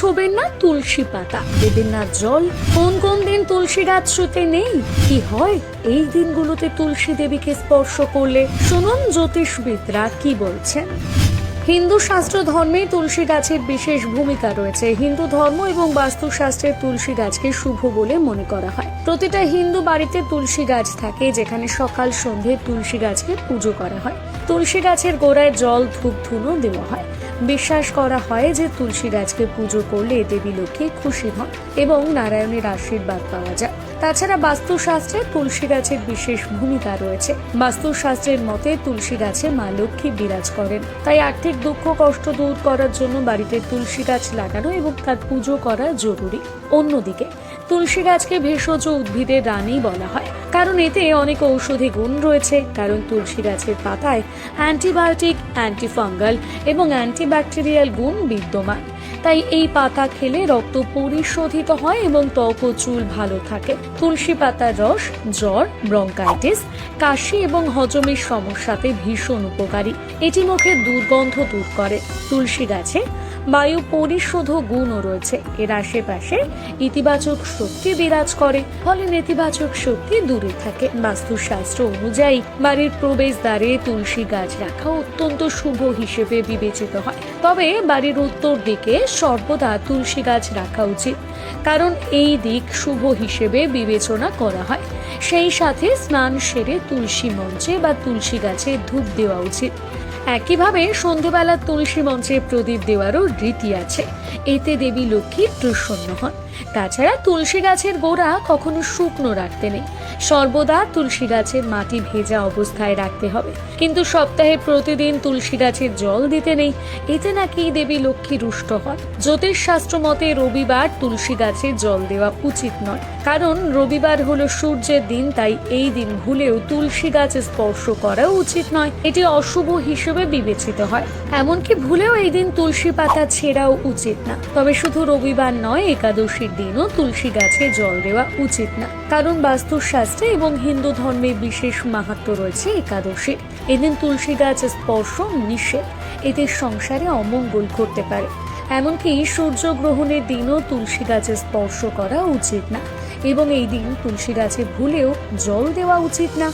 ছোবেন না তুলসী পাতা। দেবেন না জল, কোন কোন দিন তুলসী গাছ শুতে নেই? কি হয়? এই দিনগুলোতে তুলসী দেবীকে স্পর্শ করলে শুনুন জ্যোতিষবিদরা কি বলছেন। হিন্দু শাস্ত্র ধর্মে তুলসী গাছের বিশেষ ভূমিকা রয়েছে। হিন্দু ধর্ম এবং বাস্তুশাস্ত্রে তুলসী গাছকে শুভ বলে মনে করা হয়। প্রতিটা হিন্দু বাড়িতে তুলসী গাছ থাকে, যেখানে সকাল সন্ধে তুলসী গাছকে পুজো করা হয়। তুলসী গাছের গোড়ায় জল ধূপ ধুনো দেওয়া হয়। বিশ্বাস করা হয় যে তুলসী গাছকে পুজো করলে দেবী লক্ষ্মী খুশি হন এবং নারায়ণের আশীর্বাদ পাওয়া যায়। তাছাড়া বাস্তুশাস্ত্রে তুলসী গাছের বিশেষ ভূমিকা রয়েছে। বাস্তুশাস্ত্রের মতে তুলসী গাছে মা লক্ষ্মী বিরাজ করেন। তাই আর্থিক দুঃখ কষ্ট দূর করার জন্য বাড়িতে তুলসী গাছ লাগানো এবং তার পুজো করা জরুরি। অন্যদিকে তুলসী গাছকে ভেষজ উদ্ভিদের রানী বলা হয়। কারণ এতে অনেক ঔষধি গুণ রয়েছে, কারণ তুলসী গাছের পাতায় অ্যান্টিবায়োটিক, অ্যান্টিফাঙ্গাল এবং অ্যান্টিব্যাকটেরিয়াল গুণ বিদ্যমান। তাই এই পাতা খেলে রক্ত পরিশোধিত হয় এবং ত্বক ও চুল ভালো থাকে। তুলসী পাতার রস, জ্বর, ব্রঙ্কাইটিস, কাশি এবং হজমের সমস্যাতে ভীষণ উপকারী। এটি মুখের দুর্গন্ধ দূর করে। তুলসী গাছে বায়ু পরিশোধ গুণও রয়েছে। এর আশেপাশে ইতিবাচক শক্তি বিরাজ করে, ফলে নেতিবাচক শক্তি দূরে থাকে। বাস্তুশাস্ত্র অনুযায়ী, বাড়ির প্রবেশদ্বারে তুলসী গাছ রাখা অত্যন্ত শুভ হিসেবে বিবেচিত হয়। তবে বাড়ির উত্তর দিকে সর্বদা তুলসী গাছ রাখা উচিত। কারণ এই দিক শুভ হিসেবে বিবেচনা করা হয়। সেই সাথে স্নান সেরে তুলসী মঞ্চে বা তুলসী গাছে ধূপ দেওয়া উচিত। একইভাবে সন্ধেবেলা তুলসী মঞ্চে প্রদীপ দেওয়ারও রীতি আছে। এতে দেবী লক্ষ্মী প্রসন্ন হন। তাছাড়া তুলসী গাছের গোড়া কখনো শুকনো রাখতে নেই। সর্বদা তুলসী গাছের মাটি ভেজা অবস্থায় রাখতে হবে। কিন্তু সপ্তাহে প্রতিদিন তুলসী গাছের জল দিতে নেই। এতে নাকি দেবী লক্ষ্মী রুষ্ট হন। জ্যোতিষশাস্ত্র মতে রবিবার তুলসী গাছে জল দেওয়া উচিত নয়। কারণ রবিবার হলো সূর্যের দিন, তাই এই দিন ভুলেও তুলসী গাছ স্পর্শ করা উচিত নয়। এটি অশুভ হিসেবে বিবেচিত হয়। এমনকি ভুলেও এই দিন তুলসী পাতা ছেঁড়াও উচিত না। তবে শুধু রবিবার নয়, একাদশীর দিনও তুলসী গাছে জল দেওয়া উচিত না। কারণ বাস্তুশাস্ত্রে এবং হিন্দু ধর্মে বিশেষ মাহাত্ম রয়েছে একাদশীর। এদিন তুলসী গাছ স্পর্শ নিষেধ, এতে সংসারে অমঙ্গল করতে পারে। এমনকি সূর্য গ্রহণের দিনও তুলসী গাছে স্পর্শ করা উচিত না, এবং এই দিন তুলসী গাছে ভুলেও জল দেওয়া উচিত না।